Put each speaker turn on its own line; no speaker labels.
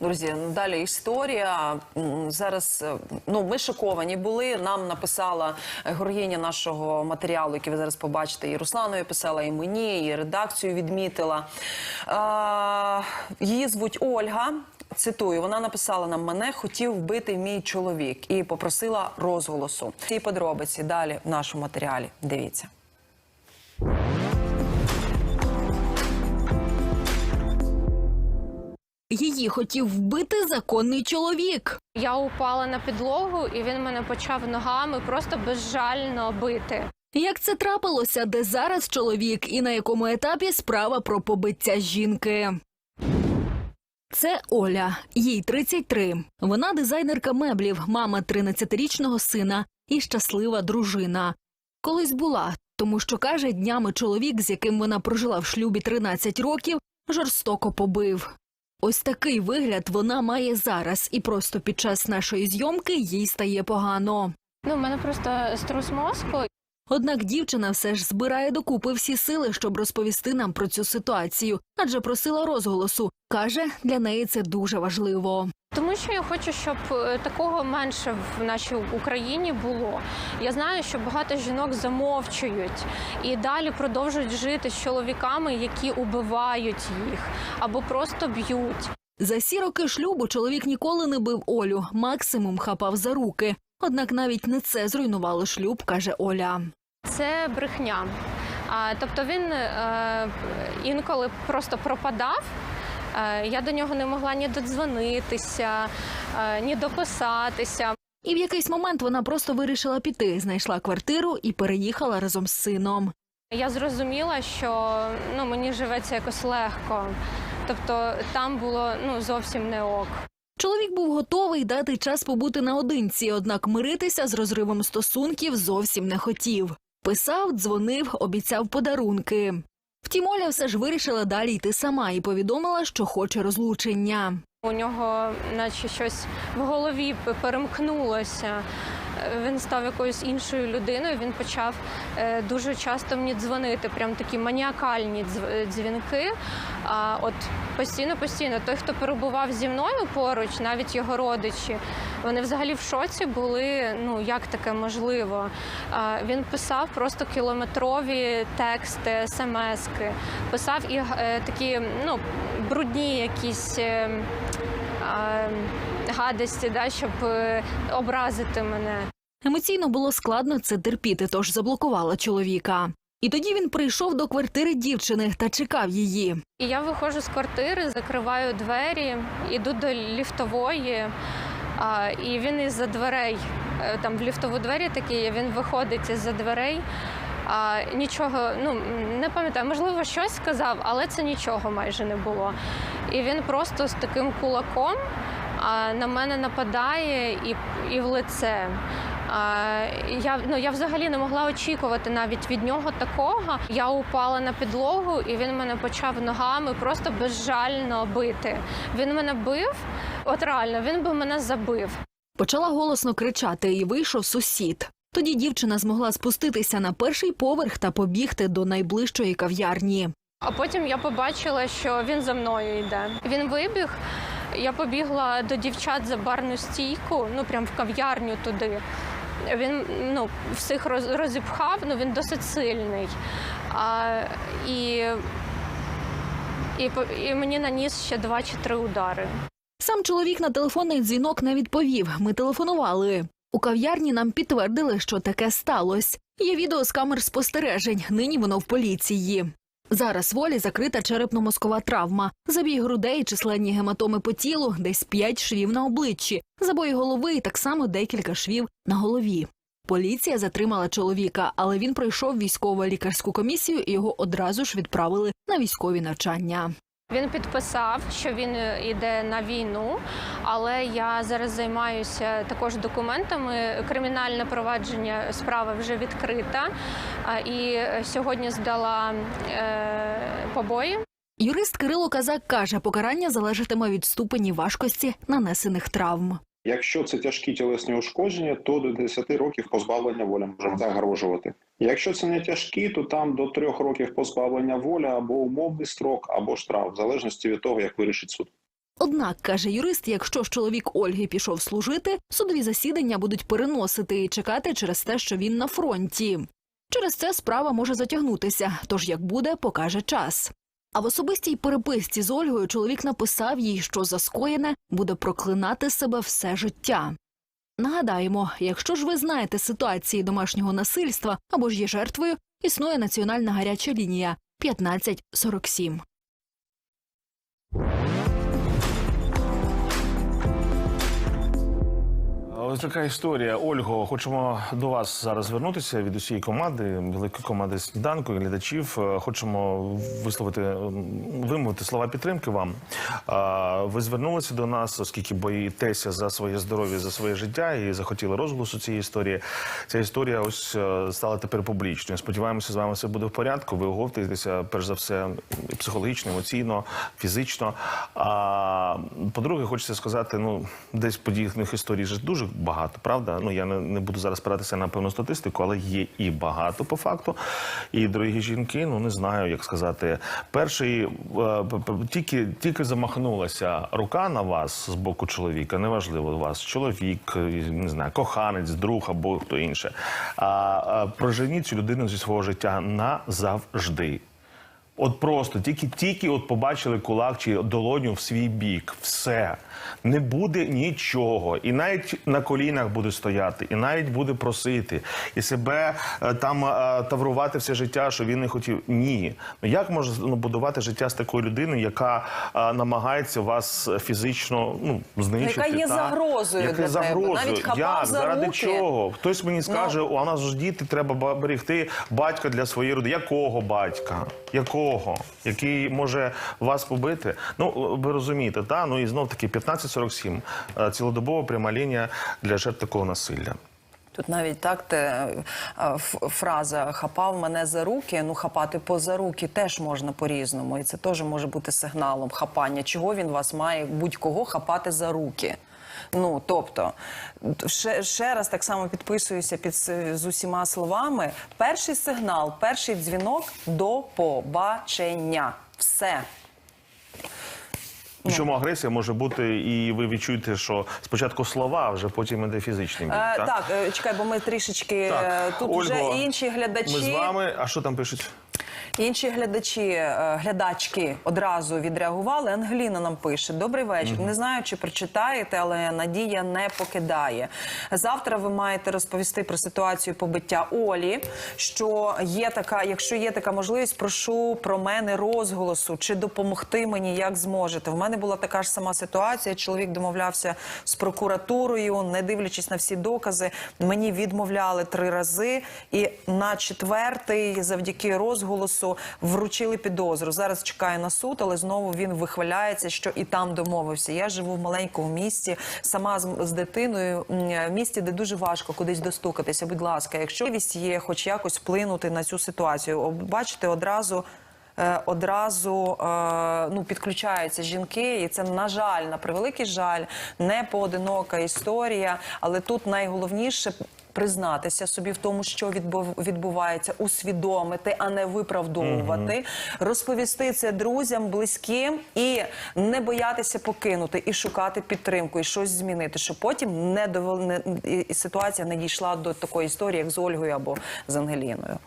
Друзі, ну, далі історія. Зараз е, ну ми шоковані були. Нам написала героїня нашого матеріалу, який ви зараз побачите. І Русланові писала, і мені, і редакцію відмітила. Її звуть Ольга. Цитую, вона написала нам: мене хотів вбити мій чоловік і попросила розголосу. Ці подробиці далі в нашому матеріалі. Дивіться.
Її хотів вбити законний чоловік.
Я упала на підлогу, і він мене почав ногами просто безжально бити.
Як це трапилося, де зараз чоловік і на якому етапі справа про побиття жінки? Це Оля, їй 33. Вона дизайнерка меблів, мама 13-річного сина і щаслива дружина. Колись була, тому що каже, днями чоловік, з яким вона прожила в шлюбі 13 років, жорстоко побив. Ось такий вигляд вона має зараз, і просто під час нашої зйомки їй стає погано.
Ну, в мене просто струс мозку.
Однак дівчина все ж збирає докупи всі сили, щоб розповісти нам про цю ситуацію, адже просила розголосу. Каже, для неї це дуже важливо.
Тому що я хочу, щоб е, такого менше в нашій Україні було. Я знаю, що багато жінок замовчують і далі продовжують жити з чоловіками, які убивають їх або просто б'ють.
За сі роки шлюбу чоловік ніколи не бив Олю, максимум хапав за руки. Однак навіть не це зруйнувало шлюб, каже Оля.
Це брехня. А, тобто він е, інколи просто пропадав. Е, я до нього не могла ні додзвонитися, е, ні дописатися.
І в якийсь момент вона просто вирішила піти, знайшла квартиру і переїхала разом з сином.
Я зрозуміла, що ну, мені живеться якось легко. Тобто там було ну, зовсім не ок.
Чоловік був готовий дати час побути наодинці, однак миритися з розривом стосунків зовсім не хотів. Писав, дзвонив, обіцяв подарунки. Втім, Оля все ж вирішила далі йти сама і повідомила, що хоче розлучення.
У нього, наче щось в голові перемкнулося. Е, Він став якоюсь іншою людиною. Він почав е, дуже часто мені дзвонити, прям такі маніакальні е, дзвінки. А от постійно, постійно, той, хто перебував зі мною поруч, навіть його родичі, вони взагалі в шоці були. Ну як таке можливо? А, Він писав просто кілометрові тексти, смски, писав і е, такі ну брудні якісь. е, а, гадості, да, щоб е, образити мене.
Емоційно було складно це терпіти, тож заблокувала чоловіка. І тоді він прийшов до квартири дівчини та чекав її.
І я виходжу з квартири, закриваю двері, іду до ліфтової, а, і він із-за дверей, е, там в ліфтову двері такі, він виходить із-за дверей. А, нічого, ну не пам'ятаю, можливо, щось сказав, але це нічого майже не було. І він просто з таким кулаком на мене нападає і, і в лице. А, я, ну, я взагалі не могла очікувати навіть від нього такого. Я упала на підлогу, і він мене почав ногами просто безжально бити. Він мене бив, от реально, він би мене забив.
Почала голосно кричати, і вийшов сусід. Тоді дівчина змогла спуститися на перший поверх та побігти до найближчої кав'ярні.
А потім я побачила, що він за мною йде. Він вибіг. Я побігла до дівчат за барну стійку, ну прям в кав'ярню туди. Він ну, всіх роз- розіпхав, ну він досить сильний. А, і, і, і мені наніс ще два чи три удари.
Сам чоловік на телефонний дзвінок не відповів. Ми телефонували. У кав'ярні нам підтвердили, що таке сталося. Є відео з камер спостережень. Нині воно в поліції. Зараз волі закрита черепно-мозкова травма, забій грудей, численні гематоми по тілу, десь п'ять швів на обличчі, забої голови і так само декілька швів на голові. Поліція затримала чоловіка, але він пройшов військово-лікарську комісію і його одразу ж відправили на військові навчання.
Він підписав, що він е, йде на війну, але я зараз займаюся також документами. Кримінальне провадження справа вже відкрита. І е, сьогодні здала е, побої.
Юрист Кирило Казак каже, покарання залежатиме від ступені важкості нанесених травм.
Якщо це тяжкі тілесні ушкодження, то до 10 років позбавлення волі може загрожувати. Якщо це не тяжкі, то там до 3 років позбавлення волі або умовний строк, або штраф, в залежності від того, як вирішить суд.
Однак, каже юрист, якщо ж чоловік Ольги пішов служити, судові засідання будуть переносити і чекати через те, що він на фронті. Через це справа може затягнутися, тож як буде, покаже час. А в особистій переписці з Ольгою чоловік написав їй, що за скоєне буде проклинати себе все життя. Нагадаємо, якщо ж ви знаєте ситуації домашнього насильства або ж є жертвою, існує національна гаряча лінія 1547.
Ось така історія. Ольго, хочемо до вас зараз звернутися від усієї команди, великої команди сніданку і глядачів. Е, Хочемо висловити вимовити слова підтримки вам. Ви звернулися до нас, оскільки боїтеся за своє здоров'я, за своє життя і захотіли розголосу цієї історії. Ця історія ось е, стала тепер публічною. Сподіваємося, з вами все буде в порядку. Ви оговтуєтеся, перш за все, психологічно, емоційно, фізично. А по-друге, хочеться сказати, ну десь подібних історій же дуже багато, правда? Ну я не, не буду зараз спиратися на певну статистику, але є і багато по факту. І дорогі жінки, ну не знаю, як сказати, перший е, тільки тільки замахнулася рука на вас з боку чоловіка, неважливо вас, чоловік, е, не знаю, коханець, друг або хто інше. А, а проженіть цю людину зі свого життя назавжди. От просто тільки тільки от побачили кулак чи долоню в свій бік. Все не буде нічого, і навіть на колінах буде стояти, і навіть буде просити, і себе е, там е, таврувати все життя, що він не хотів. Ні, ну як можна ну, будувати життя з такою людиною, яка е, намагається вас фізично ну знищити?
Яка є
та?
загрозою
Яка
для тебе. Навіть
як
за
заради
руки.
чого? Хтось мені скаже,
Ну.
у нас ж діти треба ба- берегти батька для своєї родини. Якого батька? Якого? Який може вас побити? Ну ви розумієте, та ну і знов таки 1547 е, цілодобова пряма лінія для жертв такого насилля.
Тут навіть так те е, фраза хапав мене за руки. Ну хапати поза руки теж можна по-різному, і це теж може бути сигналом хапання. Чого він вас має будь-кого хапати за руки? Ну тобто, ще, ще раз так само підписуюся під з усіма словами. Перший сигнал, перший дзвінок до побачення. Все.
Причому агресія може бути, і ви відчуєте, що спочатку слова, а вже потім іде фізичний бій.
Е,
так?
так, е, чекай, бо ми трішечки
Так,
е, тут
Ольго,
вже інші глядачі.
Ми з вами. А що там пишуть?
Інші глядачі, е, глядачки одразу відреагували. Ангеліна нам пише: Добрий вечір. Не знаю, чи прочитаєте, але надія не покидає. Завтра ви маєте розповісти про ситуацію побиття Олі. Що є така, якщо є така можливість, прошу про мене розголосу чи допомогти мені, як зможете. В мене була така ж сама ситуація. Чоловік домовлявся з прокуратурою, не дивлячись на всі докази. Мені відмовляли три рази, і на четвертий, завдяки розголосу, вручили підозру. Зараз чекаю на суд, але знову він вихваляється, що і там домовився. Я живу в маленькому місті, сама з, з дитиною, в місті, де дуже важко кудись достукатися. Будь ласка, якщо можливість є хоч якось вплинути на цю ситуацію, бачите, одразу. е, Одразу е, ну підключаються жінки, і це на жаль, на превеликий жаль, не поодинока історія. Але тут найголовніше признатися собі в тому, що відбув- відбувається, усвідомити, а не виправдовувати, розповісти це друзям, близьким і не боятися покинути, і шукати підтримку, і щось змінити, щоб потім не довел не ситуація не дійшла до такої історії, як з Ольгою або з Ангеліною.